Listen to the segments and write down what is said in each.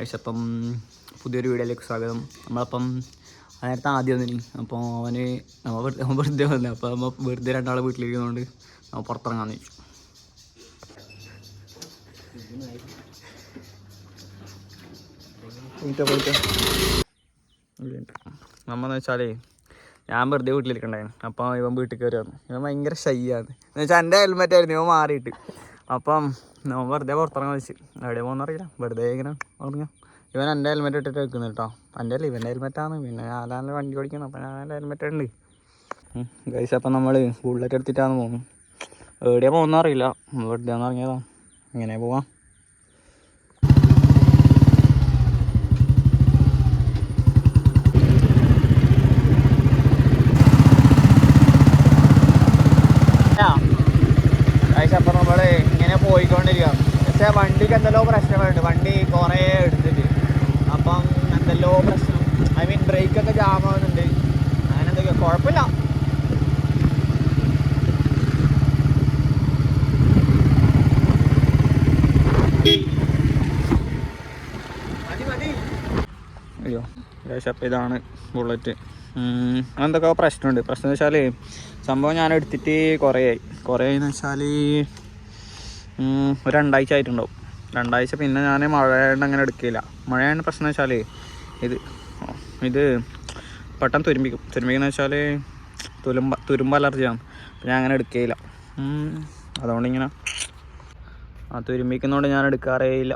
കഴിച്ചപ്പം പുതിയൊരു വീഡിയോയിലേക്ക് സ്വാഗതം. നമ്മളപ്പം നേരത്തെ ആദ്യം വന്നിനി. അപ്പോൾ അവന് നമ്മൾ വെറുതെ വന്നു. അപ്പോൾ നമ്മൾ വെറുതെ രണ്ടാളെ വീട്ടിലിരിക്കുന്നതുകൊണ്ട് നമ്മൾ പുറത്തിറങ്ങാൻ വെച്ചു നമ്മന്ന് വെച്ചാലേ ഞാൻ വെറുതെ വീട്ടിലിരിക്കണ്ടായിരുന്നു. അപ്പോൾ ഇവൻ വീട്ടിൽ കയറി വന്നു. ഇവൻ ഭയങ്കര ഷൈയാണ് എന്ന് വെച്ചാൽ എന്റെ ഹെൽമെറ്റ് ആയിരുന്നു. ഇവൻ മാറിയിട്ട്. അപ്പം നോ വെറുതെ പുറത്തിറങ്ങാൻ വെച്ച് എവിടെ പോകുന്ന അറിയില്ല. വെറുതെ ഇങ്ങനെ പറഞ്ഞു ഇവൻ എന്റെ ഹെൽമെറ്റ് ഇട്ടിട്ട് വെക്കുന്നു കേട്ടോ. എന്റെ അല്ല ഇവന്റെ ഹെൽമെറ്റാണ്. പിന്നെ ഞാനാണല്ലോ വണ്ടി ഓടിക്കുന്നത്. അപ്പം ഞാൻ ഹെൽമെറ്റ് ഉണ്ട് ഗൈസ് അപ്പം നമ്മൾ ബുള്ളറ്റ് എടുത്തിട്ടാണ് പോകുന്നത് എവിടെയാണ് പോകുന്നറിയില്ല വെറുതെ ഒന്ന് ഇങ്ങനെ പോവാം ഗൈസ് അപ്പം നമ്മൾ ഇങ്ങനെ പോയിക്കൊണ്ടിരിക്കുക പക്ഷേ വണ്ടിക്ക് എന്തെല്ലോ പ്രശ്നങ്ങളുണ്ട് വണ്ടി കുറേ എടുത്തിട്ട് അപ്പം എന്തെല്ലോ പ്രശ്നം ഐ മീൻ ബ്രേക്കൊക്കെ ജാം ആവുന്നുണ്ട്. അങ്ങനെ എന്തൊക്കെയോ കുഴപ്പമില്ല അയ്യോ അപ്പം ഇതാണ് ബുള്ളറ്റ് എന്തൊക്കെ പ്രശ്നമുണ്ട്? പ്രശ്നം എന്ന് വെച്ചാൽ സംഭവം ഞാൻ എടുത്തിട്ട് കുറേ ആയി. കുറേ എന്ന് വെച്ചാൽ ഒരു രണ്ടാഴ്ച ആയിട്ടുണ്ടാവും. രണ്ടാഴ്ച പിന്നെ ഞാൻ മഴയുണ്ട് അങ്ങനെ എടുക്കില്ല മഴയാണ് പ്രശ്നം വെച്ചാൽ ഇത് ഇത് പെട്ടെന്ന് തുരുമ്പിക്കും. തുരുമ്പിക്കുന്ന വെച്ചാൽ തുരുമ്പ തുരുമ്പ അലർജിയാണ് അപ്പം ഞാൻ അങ്ങനെ എടുക്കുകയില്ല അതുകൊണ്ടിങ്ങനെ ആ തുരുമ്പിക്കുന്നതുകൊണ്ട് ഞാൻ എടുക്കാറേ ഇല്ല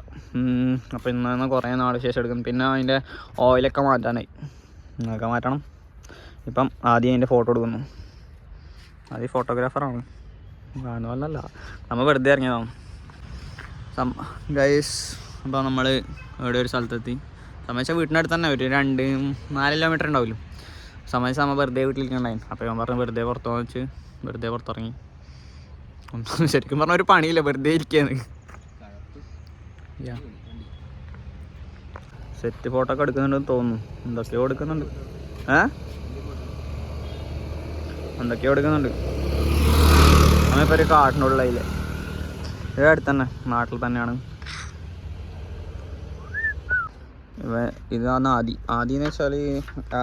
അപ്പോൾ ഇന്ന് കുറേ നാൾ ശേഷം എടുക്കും. പിന്നെ അതിന്റെ ഓയിലൊക്കെ മാറ്റാനായി. അതൊക്കെ മാറ്റണം. ഇപ്പം ആദ്യം അതിന്റെ ഫോട്ടോ എടുക്കുന്നു. ആദ്യം ഫോട്ടോഗ്രാഫറാണ് കാണുമല്ല നമ്മൾ വെറുതെ ഇറങ്ങിയതാണ്. ഗൈസ് അപ്പോൾ നമ്മൾ എവിടെ ഒരു സ്ഥലത്തെത്തി? സമയച്ച വീട്ടിനടുത്ത് തന്നെ ഒരു രണ്ട് നാല് കിലോമീറ്റർ ഉണ്ടാവില്ല സമയത്ത് നമ്മൾ വെറുതെ വീട്ടിലിരിക്കണ്ടായിരുന്നു അപ്പോൾ ഞാൻ പറഞ്ഞു വെറുതെ പുറത്തു വെച്ച് വെറുതെ പുറത്തിറങ്ങി ഒന്നും ശരിക്കും പറഞ്ഞ ഒരു പണിയില്ല വെറുതെ ഇരിക്കുകയാണ് സെറ്റ് ഫോട്ടോ ഒക്കെ എടുക്കുന്നുണ്ടെന്ന് തോന്നുന്നു. എന്തൊക്കെയോ എടുക്കുന്നുണ്ട്. ഏ? എന്തൊക്കെയോ എടുക്കുന്നുണ്ട്. നമ്മളിപ്പോൾ ഒരു കാട്ടിനുള്ളിലെ ഇവിടെ അടുത്ത് നാട്ടിൽ തന്നെയാണ്. ഇതാണ് ആദി. ആദി എന്ന് വെച്ചാൽ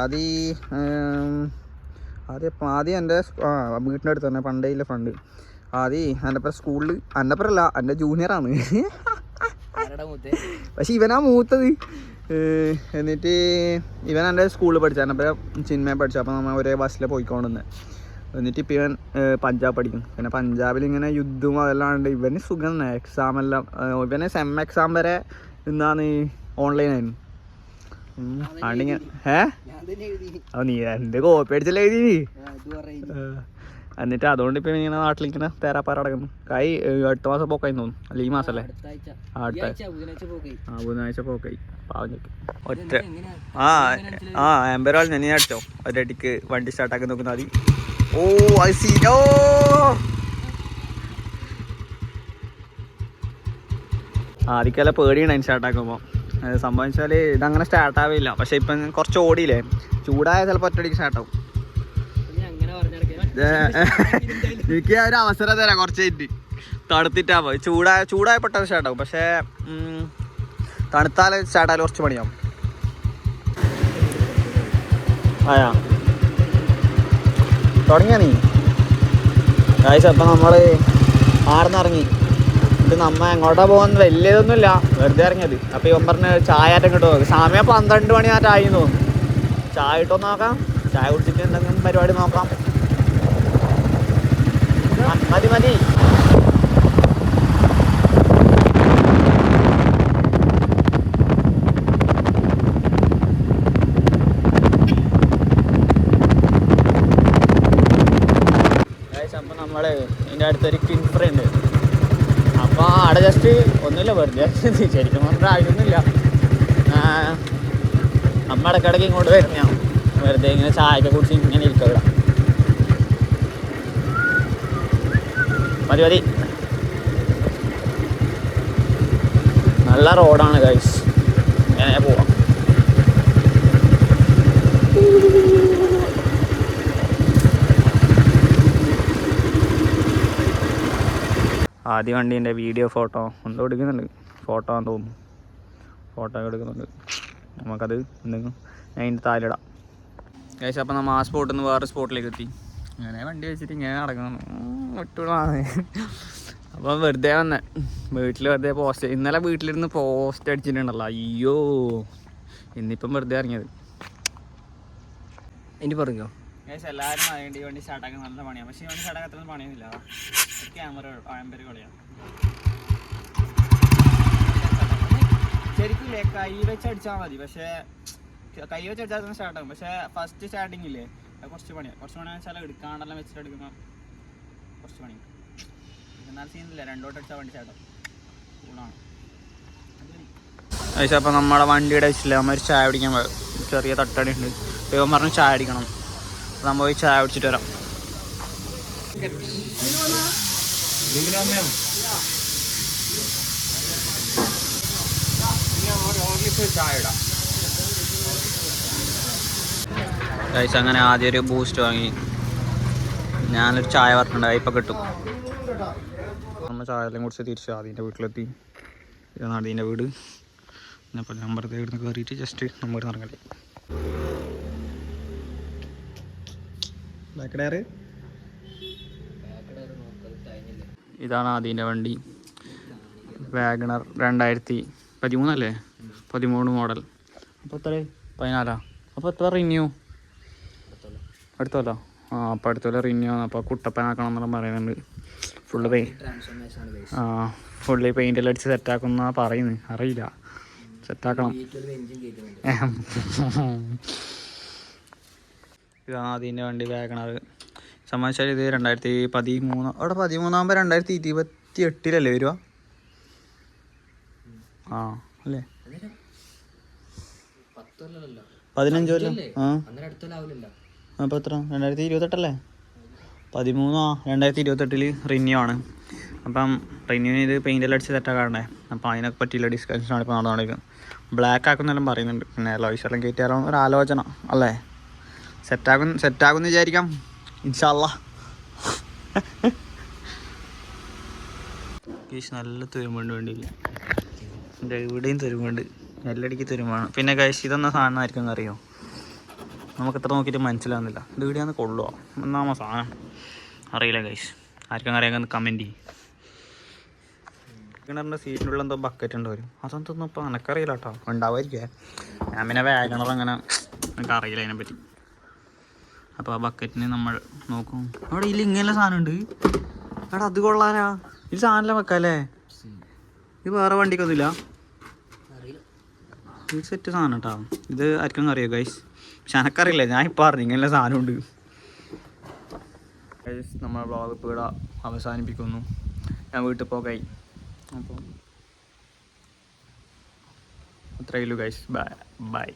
ആദി ആദ്യം അപ്പം ആദ്യം എന്റെ വീട്ടിന്റെ അടുത്ത് തന്നെ പണ്ടേ ഇല്ല ഫ്രണ്ട് ആദി എന്റെ അപ്പം സ്കൂളിൽ എന്റെ അപ്പറല്ല എന്റെ ജൂനിയറാണ് പക്ഷെ ഇവനാ മൂത്തത്. എന്നിട്ട് ഇവൻ എന്റെ സ്കൂളിൽ പഠിച്ച എന്റെ അപ്പം ചിന്മയെ പഠിച്ചു. അപ്പം നമ്മൾ ഒരേ ബസ്സിൽ പോയിക്കൊണ്ടിരുന്നത് എന്നിട്ട് ഇപ്പം ഇവൻ പഞ്ചാബ് പഠിക്കും പിന്നെ പഞ്ചാബിൽ ഇങ്ങനെ യുദ്ധവും അതെല്ലാം ഇവന് സുഖം തന്നെ. എക്സാം എല്ലാം ഇവന് സെം എക്സാം വരെ എന്താണ് ഓൺലൈനായിരുന്നു ഏ അത് നീ എന്റെ കോപ്പി അടിച്ചല്ലേ എഴുതി? ഏഹ്. എന്നിട്ട് അതുകൊണ്ട് ഇപ്പം ഇങ്ങനെ നാട്ടിൽ ഇങ്ങനെ തേരാപ്പാറ അടക്കുന്നു. കൈ എട്ട് മാസം പോക്കായി തോന്നുന്നു. അല്ല ഈ മാസല്ലേ? അടുത്ത ആ ബുധനാഴ്ച പോക്കായി. ഒറ്റ. ആ ആ എമ്പരാൾ ഞാൻ അടിച്ചോ? ഒരടിക്ക് വണ്ടി സ്റ്റാർട്ടാക്കി നോക്കുന്ന മതി ഓ അത് സീനോ ആദ്യക്കല്ല പേടിയാണ് അതിന് സ്റ്റാർട്ടാക്കുമ്പോൾ സംഭവിച്ചാൽ ഇതങ്ങനെ സ്റ്റാർട്ട് ആവില്ല. പക്ഷെ ഇപ്പം കുറച്ച് ഓടിയില്ലേ? ചൂടായ ചിലപ്പോൾ ഒറ്റയടിക്ക് സ്റ്റാർട്ടാവും എനിക്ക് ഒരു അവസരം തരാം കുറച്ച് കഴിഞ്ഞിട്ട്. തണുത്തിട്ടാകുമ്പോൾ ചൂടായ ചൂടായ പെട്ടെന്ന് സ്റ്റാർട്ടാവും പക്ഷേ തണുത്താൽ സ്റ്റാർട്ടായാലും കുറച്ച് പണിയാവും. ആയാ. തുടങ്ങിയ നീ? കാഴ്ച അപ്പം നമ്മൾ ആർന്ന് ഇത് നമ്മ എങ്ങോട്ടാ പോകുന്നത് വലിയതൊന്നുമില്ല. വെറുതെ ഇറങ്ങിയത്. അപ്പോൾ ഇവൻ പറഞ്ഞ് ചായ ആറ്റം കിട്ടുമോ സമയം പന്ത്രണ്ട് മണി ആ ചായ തോന്നുന്നു. ചായ ഇട്ടോ നോക്കാം. ചായ കുടിച്ചിട്ട് എന്തെങ്കിലും പരിപാടി നോക്കാം. മതി മതി. അപ്പം നമ്മൾ ഇതിന്റെ അടുത്തൊരു കിങ് ഫ്രണ്ട് അപ്പോൾ അവിടെ ജസ്റ്റ് ഒന്നുമില്ല വെറുതെ ശരിക്കും പറഞ്ഞാൽ ആയിട്ടൊന്നുമില്ല അമ്മ ഇടയ്ക്കിടയ്ക്ക് ഇങ്ങോട്ട് വരുന്ന വെറുതെ ഇങ്ങനെ ചായയൊക്കെ കുടിച്ച് ഇങ്ങനെ ഇരിക്കുക മതി മതി. നല്ല റോഡാണ് ഗൈസ് ഇങ്ങനെ പോവാം. ആദ്യ വണ്ടീന്റെ വീഡിയോ ഫോട്ടോ എന്തോ എടുക്കുന്നുണ്ട്. ഫോട്ടോ ആണെന്ന് തോന്നുന്നു. ഫോട്ടോ എടുക്കുന്നുണ്ട്. നമുക്കത് എന്തെങ്കിലും അതിന്റെ താലിടാം ഏകദേശം അപ്പം നമ്മൾ ആ സ്പോട്ടിൽ നിന്ന് വേറെ സ്പോട്ടിലേക്ക് എത്തി അങ്ങനെ വണ്ടി വെച്ചിട്ട് ഇങ്ങനെ നടക്കുന്നു ഒട്ടുകൂടാണ് അപ്പം വെറുതെ വന്നെ. വീട്ടിൽ വെറുതെ പോസ്റ്റ് ഇന്നലെ വീട്ടിലിരുന്ന് പോസ്റ്റ് അടിച്ചിട്ടുണ്ടല്ലോ. അയ്യോ. ഇന്നിപ്പം വെറുതെ ഇറങ്ങിയത്. ഇനി പറഞ്ഞോ? ഗൈസ് എല്ലാവരും അതിന്റെ ഈ വണ്ടി സ്റ്റാർട്ടാക്കാൻ നല്ല പണിയാണ് പക്ഷേ ഈ വണ്ടി സ്റ്റാർട്ടാക്കാൻ അത്ര പണിയൊന്നുമില്ല. ക്യാമറ പഴമ്പര് കളിയാണ് ശരിക്കും ഇല്ലേ കൈ വെച്ച് അടിച്ചാൽ മതി. പക്ഷേ കൈ വെച്ച് അടിച്ചാൽ തന്നെ സ്റ്റാർട്ടാകും പക്ഷേ ഫസ്റ്റ് സ്റ്റാർട്ടിങ് ഇല്ലേ അത് കുറച്ച് പണിയാണ് കുറച്ച് പണിയാണെന്ന് വെച്ചാൽ എടുക്കാണ്ടെല്ലാം വെച്ചിട്ട് എടുക്കുമ്പോൾ കുറച്ച് പണി. എന്നാൽ സീനില്ല രണ്ടോട്ട് അടിച്ചാൽ വണ്ടി സ്റ്റാർട്ടാകും കൂളാണ് പക്ഷേ അപ്പോൾ നമ്മുടെ വണ്ടിയുടെ വെച്ചില്ല നമ്മൾ ഒരു ചായ പിടിക്കാൻ ചെറിയ തട്ടടി ഉണ്ട്. ഇപ്പം പറഞ്ഞു ചായ അടിക്കണം നമ്മൾ പോയി ചായ കുടിച്ചിട്ട് വരാം. ഗൈസ് അങ്ങനെ ആദ്യം ഒരു ബൂസ്റ്റ് വാങ്ങി. ഞാനൊരു ചായ പറഞ്ഞിട്ടുണ്ടായി ഇപ്പം കിട്ടും. നമ്മൾ ചായ എല്ലാം കുടിച്ച് തിരിച്ചു ആദ്യന്റെ വീട്ടിലെത്തി. ഇതാണ് ആദ്യന്റെ വീട്. അപ്പോൾ നമ്പർ ഇവിടുന്ന് കയറിയിട്ട് ജസ്റ്റ് നമ്മൾ നമ്പർ ഇതാണ് ആദ്യന്റെ വണ്ടി. വാഗണർ രണ്ടായിരത്തി പതിമൂന്നല്ലേ? പതിമൂന്ന് മോഡൽ. അപ്പോൾ എത്ര? പതിനാലാ? അപ്പോൾ എത്ര റിന്യൂ അടുത്തല്ലോ ആ അപ്പോൾ അടുത്തല്ല റിന്യൂ ആണ്. അപ്പോൾ കുട്ടപ്പനാക്കണം എന്നെല്ലാം പറയുന്നുണ്ട്. ഫുള്ള് പെയിൻ ട്രാൻസ്ഫോർമേഷൻ ആണ് guys. ആ ഫുള്ളി പെയിന്റെല്ലാം അടിച്ച് സെറ്റാക്കുന്ന പറയുന്നത് അറിയില്ല സെറ്റാക്കണം ഇതാണ് അതിന്റെ വണ്ടി വാഗണർ സംബന്ധിച്ചാൽ ഇത് രണ്ടായിരത്തി പതിമൂന്ന് അവിടെ പതിമൂന്നാകുമ്പോൾ രണ്ടായിരത്തി ഇരുപത്തി എട്ടിലല്ലേ വരുവാ ആ അല്ലേ? പതിനഞ്ച് കൊല്ലം. ആ. അപ്പോൾ എത്ര? രണ്ടായിരത്തി ഇരുപത്തെട്ടല്ലേ? പതിമൂന്നോ രണ്ടായിരത്തി ഇരുപത്തെട്ടിൽ റിന്യൂ ആണ്. അപ്പം റിന്യൂവിന് ഇത് പെയിന്റെല്ലാം അടിച്ച് സെറ്റാക്കാണ്ടേ അപ്പം അതിനൊക്കെ പറ്റിയുള്ള ഡിസ്കഷനാണ് ഇപ്പോൾ നടന്നുകൊണ്ടിരിക്കുന്നത്. ബ്ലാക്ക് ആക്കുന്നെല്ലാം പറയുന്നുണ്ട്. പിന്നെ ലോയിസെല്ലാം കയറ്റിയാലോ? ഒരു ആലോചന അല്ലേ? സെറ്റാകും സെറ്റാകുമെന്ന് വിചാരിക്കാം. ഇൻഷാല്ല ഗീഷ് നല്ല തുരുമ്പുണ്ട് വേണ്ടിയില്ല എന്റെ ഇവിടെയും തുരുമ്പുണ്ട്. എല്ലടിക്ക് തുരുമ്പാണ്. പിന്നെ കഴിച്ച് സാധനം സാധനമായിരിക്കും എന്നറിയോ? നമുക്ക് എത്ര നോക്കിയിട്ട് മനസ്സിലാവുന്നില്ല. ഇത് ഇവിടെയാന്ന് കൊള്ളുക ഒന്നാമ സാധനം. അറിയില്ല ഗൈസ്. ആർക്കും അറിയാൻ കമന്റ് ചെയ്യും. കിണറിന്റെ സീറ്റിനുള്ള എന്തോ ബക്കറ്റ് ഉണ്ട് വരും അതൊന്നും ഇപ്പോൾ എനക്കറിയില്ല കേട്ടോ. ഉണ്ടാവുമായിരിക്കും ഞാൻ പിന്നെ വേഗണർ അങ്ങനെ എനിക്ക് അറിയില്ല അതിനെപ്പറ്റി അപ്പോൾ ആ ബക്കറ്റിന് നമ്മൾ നോക്കും. അവിടെ ഇതിൽ ഇങ്ങനെ സാധനം ഉണ്ട് അവിടെ അത് കൊള്ളാനാ. ഇത് സാധനം വെക്കാല്ലേ? ഇത് വേറെ വണ്ടിക്കൊന്നുമില്ല. ഇത് സെറ്റ് സാധനം കേട്ടോ ഇത് ആർക്കും അറിയോ ഗൈസ് പക്ഷെ എനക്കറിയില്ല ഞാൻ ഇപ്പം അറിഞ്ഞു ഇങ്ങനെ സാധനമുണ്ട്. ഗൈസ് നമ്മൾ വ്ളോഗ് ഇപ്പോൾ ഇവിടെ അവസാനിപ്പിക്കുന്നു. ഞാൻ വീട്ടിൽ പോകായി അപ്പം അത്രയുള്ളൂ ഗൈസ് ബൈ ബൈ